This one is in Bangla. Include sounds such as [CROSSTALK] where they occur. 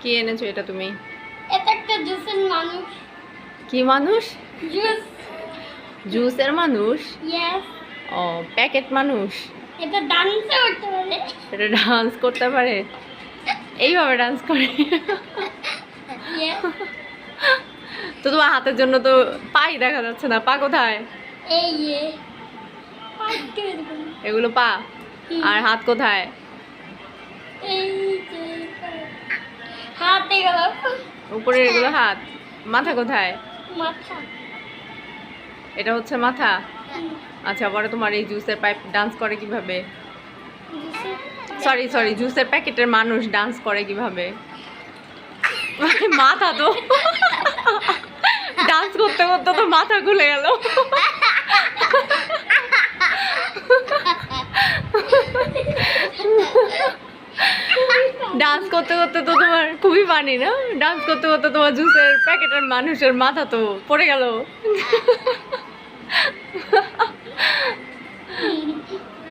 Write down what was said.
কি এনেছো এটা তুমি? এটা একটা জুসের মানুষ। কি মানুষ? জুস। জুসের মানুষ? ও প্যাকেট মানুষ? এটা ডান্সও করতে পারে। এটা ডান্স করতে পারে? এইভাবে ডান্স করে? তো তোমার হাতের জন্য তো পাই দেখা যাচ্ছে না। পা কোথায়? এই এগুলো পা। আর হাত কোথায়? এই গেল উপরে এগুলো হাত। মাথা কোথায়? মাথা। এটা হচ্ছে মাথা? আচ্ছা পরে তোমার এই জুসের পাইপ ডান্স করে কীভাবে? সরি সরি জুসের প্যাকেটের মানুষ ডান্স করে কীভাবে? মাথা তো। [LAUGHS] ডান্স করতে করতে তো মাথা খুলে গেল। ডান্স করতে করতে তো তোমার খুবই পানি না? ডান্স করতে করতে তোমার জুসের প্যাকেটের মানুষের মাথা তো পড়ে গেল।